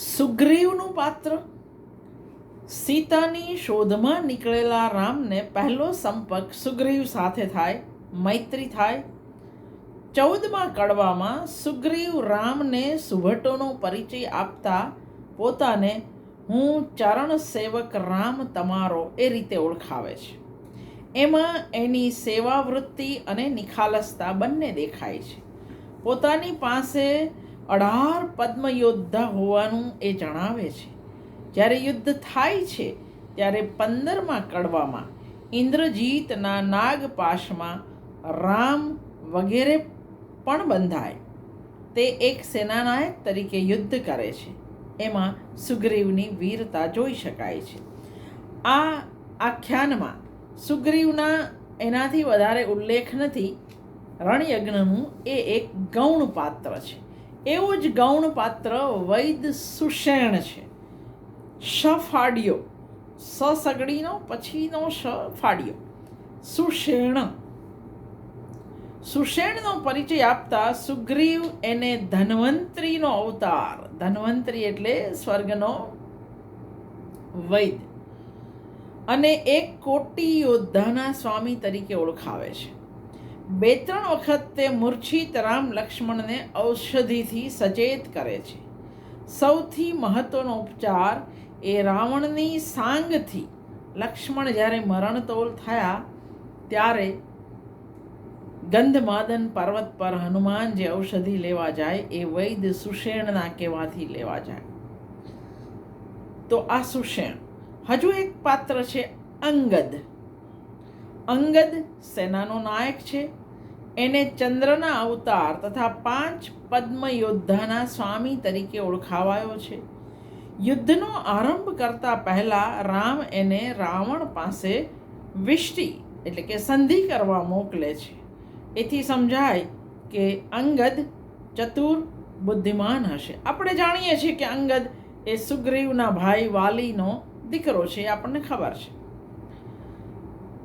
સુગ્રીવનું પાત્ર? સીતાની શોધમાં નીકળેલા રામને પહેલો સંપર્ક સુગ્રીવ સાથે થાય, મૈત્રી થાય. ચૌદમાં કડવામાં સુગ્રીવ રામને સુભટોનો પરિચય આપતા પોતાને, હું ચરણ સેવક રામ તમારો એ રીતે ઓળખાવે છે. એમાં એની સેવા વૃત્તિ અને નિખાલસતા બંને દેખાય છે. પોતાની પાસે અઢાર પદ્મયોદ્ધા હોવાનું એ જણાવે છે. જ્યારે યુદ્ધ થાય છે, ત્યારે પંદરમાં કડવામાં ઇન્દ્રજીતના નાગપાશમાં રામ વગેરે પણ બંધાય. તે એક સેનાનાયક તરીકે યુદ્ધ કરે છે. એમાં સુગ્રીવની વીરતા જોઈ શકાય છે. આ આખ્યાનમાં સુગ્રીવના એનાથી વધારે ઉલ્લેખ નથી. રણયજ્ઞનું એ એક ગૌણ પાત્ર છે. એવું જ ગૌણ પાત્ર વૈદ સુષેણ છે. શ ફાડ્યો. સ સગડીનો, પછીનો શ ફાડ્યો. સુષેણ. સુષેણનો પરિચય આપતા સુગ્રીવ એને ધન્વંતરીનો અવતાર. ધન્વંતરી એટલે સ્વર્ગનો વૈદ. અને એક કોટી યોદ્ધાના સ્વામી તરીકે ઓળખાવે છે. બે ત્રણ વખત તે મૂર્છિત રામ લક્ષ્મણને ઔષધિથી સચેત કરે છે. સૌથી મહત્વનો ઉપચાર એ રાવણની સાંગથી લક્ષ્મણ જ્યારે મરણતોલ થયા ત્યારે ગંધમાદન પર્વત પર હનુમાન જે ઔષધિ લેવા જાય એ વૈદ સુષેણના કહેવાથી લેવા જાય. તો આ સુષેણ. હજુ એક પાત્ર છે અંગદ. અંગદ સેનાનો નાયક છે. એને ચંદ્રના અવતાર તથા પાંચ પદ્મ યોદ્ધાના સ્વામી તરીકે ઓળખાવાયો છે. યુદ્ધનો આરંભ કરતા પહેલા રામ એને રાવણ પાસે વિષ્ટિ એટલે કે સંધિ કરવા મોકલે છે. એથી સમજાય કે અંગદ ચતુર બુદ્ધિમાન હશે. આપણે જાણીએ છીએ કે અંગદ એ સુગ્રીવના ભાઈ વાલીનો દીકરો છે એ આપણને ખબર છે.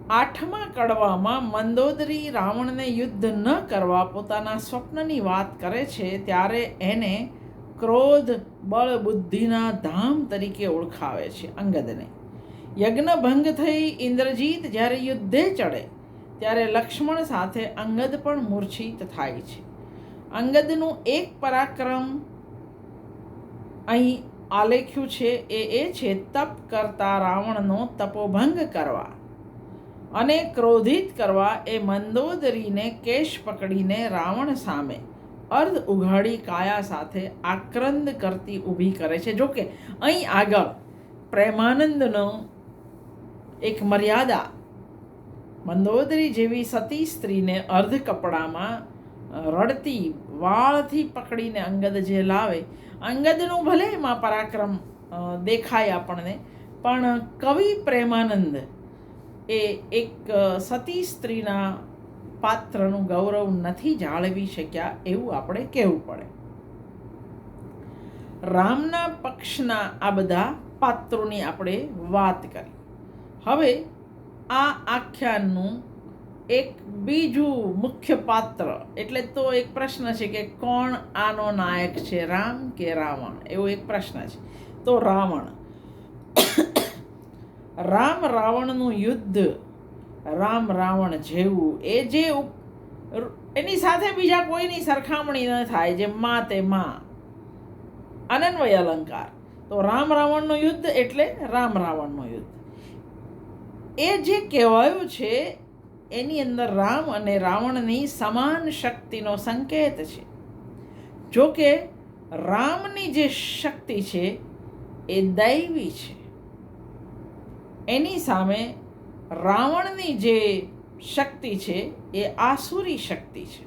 આઠમા કડવામાં મંદોદરી રાવણને યુદ્ધ ન કરવા પોતાના સ્વપ્નની વાત કરે છે, ત્યારે એને ક્રોધ બળ બુદ્ધિના ધામ તરીકે ઓળખાવે છે અંગદને. યજ્ઞભંગ થઈ ઇન્દ્રજીત જ્યારે યુદ્ધે ચડે, ત્યારે લક્ષ્મણ સાથે અંગદ પણ મૂર્છિત થાય છે. અંગદનું એક પરાક્રમ અહીં આલેખ્યું છે, એ એ છે, તપ કરતા રાવણનો તપોભંગ કરવા. અને ક્રોધિત કરવા એ મંદોદરીને કેશ પકડીને રાવણ સામે અર્ધ ઉઘાડી કાયા સાથે આક્રંદ કરતી ઊભી કરે છે. જોકે અહીં આગળ પ્રેમાનંદનો એક મર્યાદા મંદોદરી જેવી સતી સ્ત્રીને અર્ધ કપડામાં રડતી વાળથી પકડીને અંગદ જે લાવે, અંગદનું ભલે એમાં પરાક્રમ દેખાય આપણને, પણ કવિ પ્રેમાનંદ એ એક સતી સ્ત્રીના પાત્રનું ગૌરવ નથી જાળવી શક્યા એવું આપણે કહેવું પડે. રામના પક્ષના આ બધા પાત્રોની આપણે વાત કરી. હવે આ આખ્યાનનું એક બીજું મુખ્ય પાત્ર, એટલે તો એક પ્રશ્ન છે કે કોણ આનો નાયક છે, રામ કે રાવણ? એવો એક પ્રશ્ન છે. તો રાવણ રામ રાવણનું યુદ્ધ, રામ રાવણ જેવું, એ જે એની સાથે બીજા કોઈની સરખામણી ન થાય, જે માં તે માં. અનન્વય અલંકાર. તો રામ રાવણનું યુદ્ધ એટલે રામ રાવણનું યુદ્ધ. એ જે કહેવાયું છે, એની અંદર રામ અને રાવણની સમાન શક્તિનો સંકેત છે. જો કે રામની જે શક્તિ છે, એ દૈવી છે. એની સામે રાવણની જે શક્તિ છે, એ આસુરી શક્તિ છે.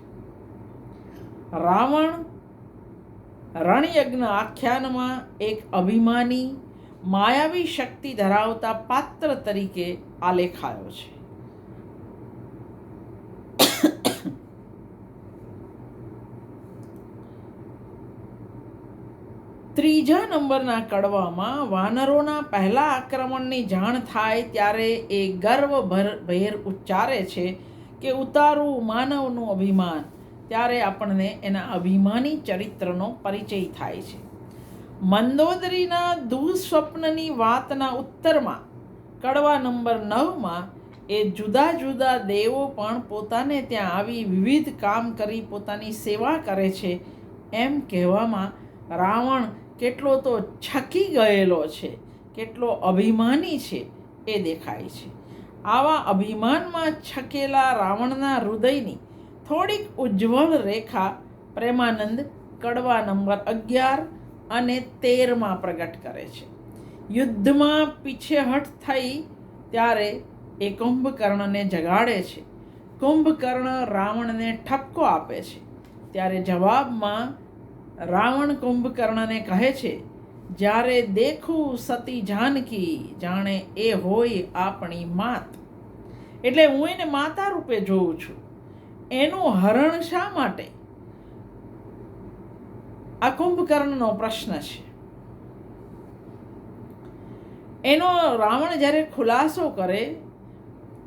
રાવણ રણયજ્ઞ આખ્યાનમાં એક અભિમાની, માયાવી શક્તિ ધરાવતા પાત્ર તરીકે આલેખાયો છે. ત્રીજા નંબરના કડવામાં વાનરોના પહેલા આક્રમણની જાણ થાય ત્યારે એ ગર્વભર ભેર ઉચ્ચારે છે કે ઉતારું માનવનું અભિમાન. ત્યારે આપણને એના અભિમાની ચરિત્રનો પરિચય થાય છે. મંદોદરીના દુઃસ્વપ્નની વાતના ઉત્તરમાં, કડવા નંબર નવમાં, એ જુદા જુદા દેવો પણ પોતાને ત્યાં આવી વિવિધ કામ કરી પોતાની સેવા કરે છે એમ કહેવામાં રાવણ કેટલો તો છકી ગયેલો છે, કેટલો અભિમાની છે એ દેખાય છે. આવા અભિમાનમાં છકેલા રાવણના હૃદયની થોડીક ઉજ્જવળ રેખા પ્રેમાનંદ કડવા નંબર અગિયાર અને તેરમાં પ્રગટ કરે છે. યુદ્ધમાં પીછેહટ થઈ ત્યારે એ કુંભકર્ણને જગાડે છે. કુંભકર્ણ રાવણને ઠપકો આપે છે. ત્યારે જવાબમાં રાવણ કુંભકર્ણને કહે છે, જ્યારે દેખું સતી જાનકી, જાણે એ હોય આપણી માત. એટલે હું એને માતા રૂપે જોઉં છું. એનું હરણ શા માટે? આ કુંભકર્ણનો પ્રશ્ન છે. એનો રાવણ જ્યારે ખુલાસો કરે,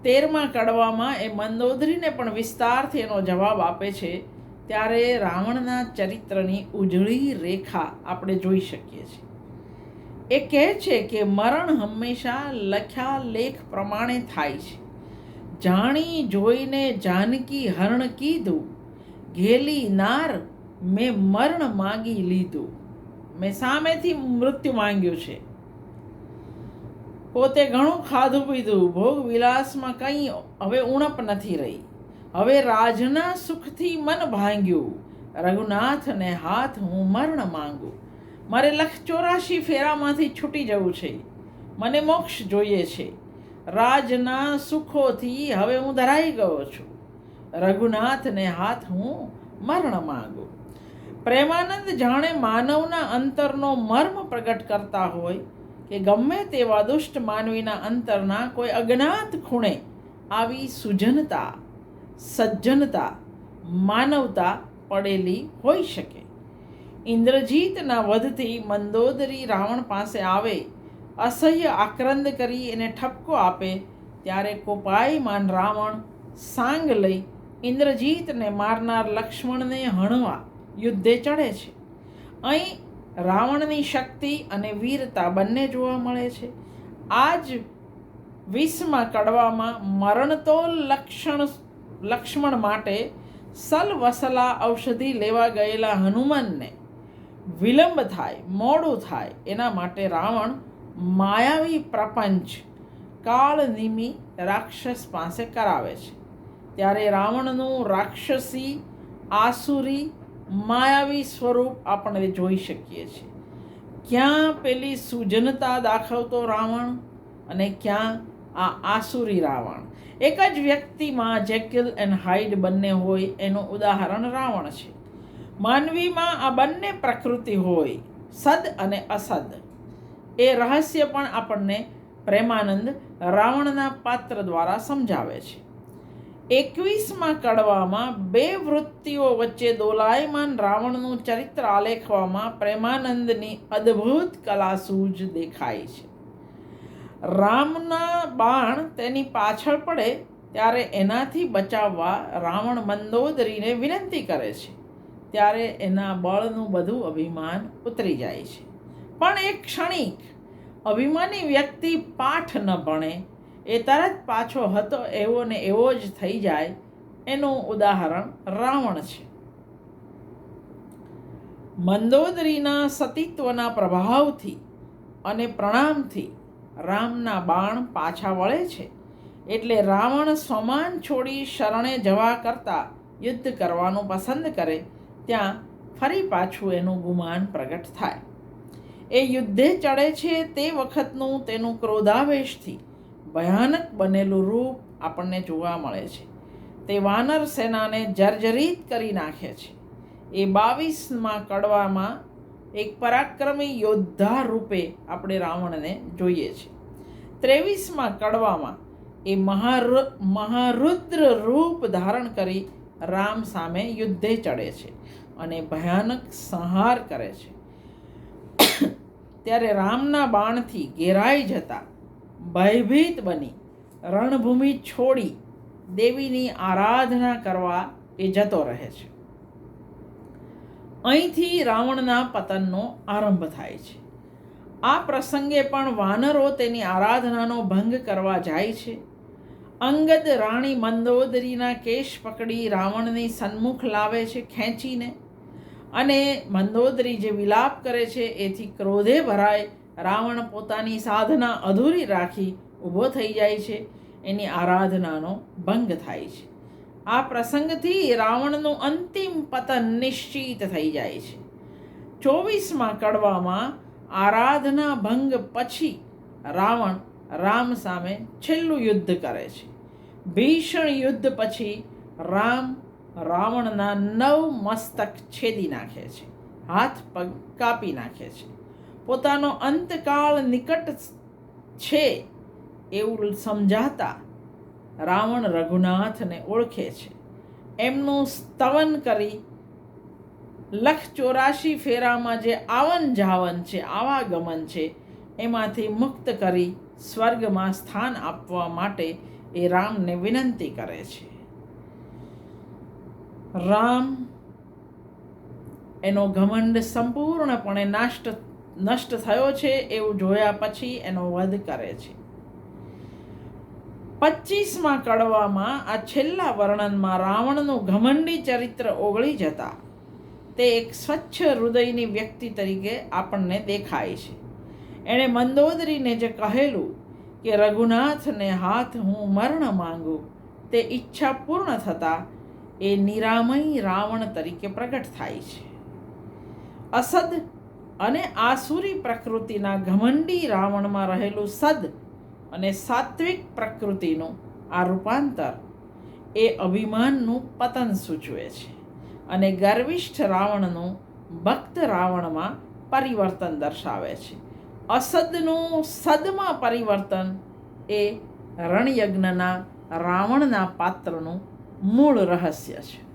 તેરમાં કડવામાં એ મંદોદરીને પણ વિસ્તારથી એનો જવાબ આપે છે ત્યારે રાવણના ચરિત્રની ઉજળી રેખા આપણે જોઈ શકીએ છીએ. એ કહે છે કે મરણ હંમેશા લખ્યા લેખ પ્રમાણે થાય છે. જાણી, જોઈને જાનકી હરણ કીધું, ઘેલી નાર, મેં મરણ માગી લીધું. મેં સામેથી મૃત્યુ માંગ્યું છે. પોતે ઘણું ખાધું પીધું. ભોગ વિલાસમાં કંઈ હવે ઉણપ નથી રહી. હવે રાજના સુખથી મન ભાંગ્યું. રઘુનાથને હાથ હું મરણ માંગું. મારે લખ ચોરાશી ફેરામાંથી છૂટી જવું છે. મને મોક્ષ જોઈએ છે. રાજના સુખોથી હવે હું ધરાઈ ગયો છું. રઘુનાથને હાથ હું મરણ માંગુ. પ્રેમાનંદ જાણે માનવના અંતરનો મર્મ પ્રગટ કરતા હોય કે ગમે તેવા દુષ્ટ માનવીના અંતરના કોઈ અજ્ઞાત ખૂણે આવી સુજનતા સજ્જનતા, માનવતા પડેલી હોઈ શકે. ઇન્દ્રજીતના વધથી મંદોદરી રાવણ પાસે આવે, અસહ્ય આક્રંદ કરી એને ઠપકો આપે, ત્યારે કોપાયમાન રાવણ સાંગ લઈ ઇન્દ્રજીતને મારનાર લક્ષ્મણને હણવા યુદ્ધે ચડે છે. અહીં રાવણની શક્તિ અને વીરતા બંને જોવા મળે છે. આ જ વિષમાં કડવામાં મરણ તો લક્ષણ લક્ષ્મણ માટે સલવસલા ઔષધિ લેવા ગયેલા હનુમાનને વિલંબ થાય, મોડું થાય. એના માટે રાવણ માયાવી પ્રપંચ કાળનિમી રાક્ષસ પાસે કરાવે છે. ત્યારે રાવણનું રાક્ષસી આસુરી માયાવી સ્વરૂપ આપણે જોઈ શકીએ છીએ. ક્યાં પેલી સુજનતા દાખવતો રાવણ અને ક્યાં આ આસુરી રાવણ. એક જ વ્યક્તિમાં જેકિલ એન્ડ હાઇડ બંને હોય એનું ઉદાહરણ રાવણ છે. માનવીમાં આ બંને પ્રકૃતિ હોય, સદ અને અસદ. એ રહસ્ય પણ આપણને પ્રેમાનંદ રાવણના પાત્ર દ્વારા સમજાવે છે. એકવીસમાં કડવામાં બે વૃત્તિઓ વચ્ચે દોલાયમાન રાવણનું ચરિત્ર આલેખવામાં પ્રેમાનંદની અદ્ભુત કલાસૂજ દેખાય છે. રામના બાણ તેની પાછળ પડે ત્યારે એનાથી બચાવવા રાવણ મંદોદરીને વિનંતી કરે છે. ત્યારે એના બળનું બધું અભિમાન ઉતરી જાય છે. પણ એક ક્ષણિક અભિમાની વ્યક્તિ પાઠ ન ભણે, એ તરત પાછો હતો એવો ને એવો જ થઈ જાય એનું ઉદાહરણ રાવણ છે. મંદોદરીના સતીત્વના પ્રભાવથી અને પ્રણામથી રામના બાણ પાછા વળે છે. એટલે રાવણ સોમાન છોડી શરણે જવા કરતાં યુદ્ધ કરવાનું પસંદ કરે, ત્યાં ફરી પાછું એનું ગુમાન પ્રગટ થાય. એ યુદ્ધે ચડે છે તે વખતનું તેનું ક્રોધાવેશથી ભયાનક બનેલું રૂપ આપણને જોવા મળે છે. તે વાનર સેનાને જર્જરિત કરી નાખે છે. એ બાવીસમાં કડવામાં એક પરાક્રમી યોદ્ધા રૂપે આપણે રાવણને જોઈએ છીએ ત્રેવીસમાં કડવામાં એ મહારુ, મહારુદ્ર રૂપ ધારણ કરી રામ સામે યુદ્ધે ચડે છે અને ભયાનક સંહાર કરે છે. ત્યારે રામના બાણથી ઘેરાઈ જતા ભયભીત બની રણભૂમિ છોડી દેવીની આરાધના કરવા એ જતો રહે છે. અહીંથી રાવણના પતનનો આરંભ થાય છે. આ પ્રસંગે પણ વાનરો તેની આરાધનાનો ભંગ કરવા જાય છે. અંગદ રાણી મંદોદરીના કેશ પકડી રાવણની સન્મુખ લાવે છે ખેંચીને અને મંદોદરી જે વિલાપ કરે છે એથી ક્રોધે ભરાય. રાવણ પોતાની સાધના અધૂરી રાખી ઊભો થઈ જાય છે. એની આરાધનાનો ભંગ થાય છે. આ પ્રસંગથી રાવણનું અંતિમ પતન નિશ્ચિત થઈ જાય છે. ચોવીસમાં કડવામાં આરાધના ભંગ પછી રાવણ રામ સામે છેલ્લું યુદ્ધ કરે છે. ભીષણ યુદ્ધ પછી રામ રાવણના નવ મસ્તક છેદી નાખે છે. હાથ પગ કાપી નાખે છે. પોતાનો અંતકાળ નિકટ છે એવું સમજાતા રાવણ રઘુનાથને ઓળખે છે. એમનું સ્તવન કરી લખ ચોરાશી ફેરામાં જે આવન જાવન છે, આવાગમન છે, એમાંથી મુક્ત કરી સ્વર્ગમાં સ્થાન આપવા માટે એ રામને વિનંતી કરે છે. રામ એનો ઘમંડ સંપૂર્ણપણે નાષ્ટ, નષ્ટ થયો છે એવું જોયા પછી એનો વધ કરે છે. પચીસમાં કડવામાં આ છેલ્લા વર્ણનમાં રાવણનું ઘમંડી ચરિત્ર ઓગળી જતા. તે એક સ્વચ્છ હૃદયની વ્યક્તિ તરીકે આપણને દેખાય છે. એણે મંદોદરીને જે કહેલું કે, રઘુનાથને હાથ હું મરણ માંગુ તે ઈચ્છા પૂર્ણ થતાં એ નિરામય રાવણ તરીકે પ્રગટ થાય છે. અસદ અને આસુરી પ્રકૃતિના ઘમંડી રાવણમાં રહેલું સદ અને સાત્વિક પ્રકૃતિનું આ રૂપાંતર એ અભિમાનનું પતન સૂચવે છે. અને ગર્વિષ્ઠ રાવણનું ભક્ત રાવણમાં પરિવર્તન દર્શાવે છે. અસદનું સદમાં પરિવર્તન એ રણયજ્ઞના રાવણના પાત્રનું મૂળ રહસ્ય છે.